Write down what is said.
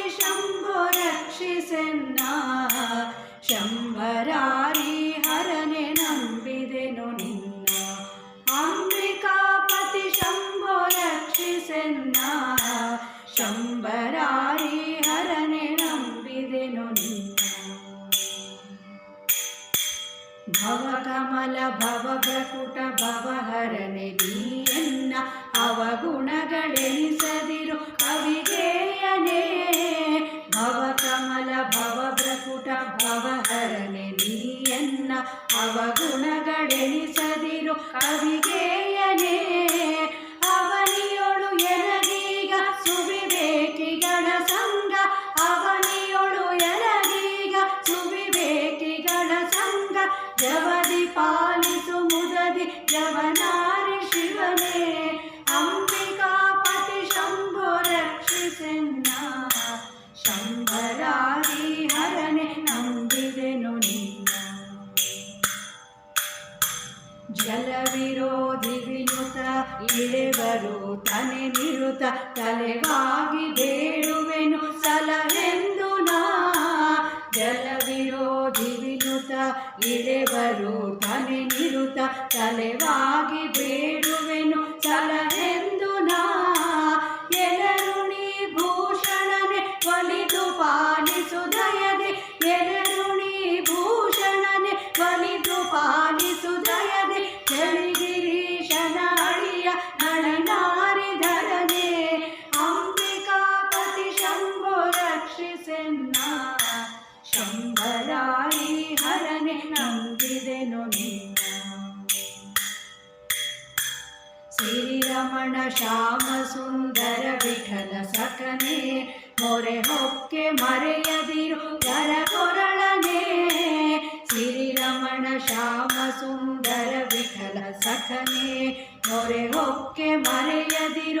ಪತಿ ಶಂಭೋ ರಕ್ಷಿಸೆನ್ನ ಶಂಭರಾರಿ ಹರನೆ ನಂಬಿದೆನು ನಿನ್ನ ಅಂಬಿಕಾಪತಿ ಶಂಭೋ ರಕ್ಷಿಸೆನ್ನ ಶಂಭರಾರಿ ಹರನೆ ನಂಬಿದೆನು ನಿನ್ನ ಭವಕಮಲ ಭವಭ್ರಕುಟ ಭವಹರನೆ ನೀಯನ್ನ ಅವಗುಣಗಳೆನಿಸದಿರು ಭವಹರನೆ ನೀಯನ್ನ ಅವಗುಣಗಳೆನಿಸದಿರು ಕವಿಗೇಯನೇ ಅವನಿಯೊಳು ಎನಗೀಗ ಸುವಿವೇಕಿಗಳ ಸಂಗ ಅವನಿಯೊಳು ಎನಗೀಗ ಸುವಿವೇಕಿಗಳ ಸಂಗ ಜವದಿ ಪಾಲಿಸು ಮುದದಿ ಜವನಾರಿ ಶಿವನೇ ಅಂಬಿಕಾಪತಿ ಶಂಭೋ ರಕ್ಷಿಸೆನ್ನ ಶಂಭರಾರಿ ಹರನೆ ನಂಬಿದೆನು ಜಲವಿರೋಧಿ ವಿನುತ ಇಳೆವರು ತನೆ ನಿರುತ ತಲೆವಾಗಿ ಬೇಡುವೆನು ಸಲಹೆಂದು ನಾ. ಜಲವಿರೋಧಿ ವಿನುತ ಇಳೆವರು ತನೆ ನಿರುತ ತಲೆವಾಗಿ ಬೇಡುವೆನು ಸಲಹೆಂದು ಹರನೆ ನಂಬಿದೆನು ಶ್ರೀರಮಣ ಶ್ಯಾಮ ಸುಂದರ, ವಿಠಲ ಸಖನೆ ಮೊರೆ ಹೊಕ್ಕೆ ಮರೆಯದಿರು ಕರ ಕೊರಳನೆ. ಶ್ರೀರಮಣ ಶ್ಯಾಮ ಸುಂದರ, ವಿಠಲ ಸಕನೆ, ಮೊರೆ ಹೊಕ್ಕೆ ಮರೆಯದಿರು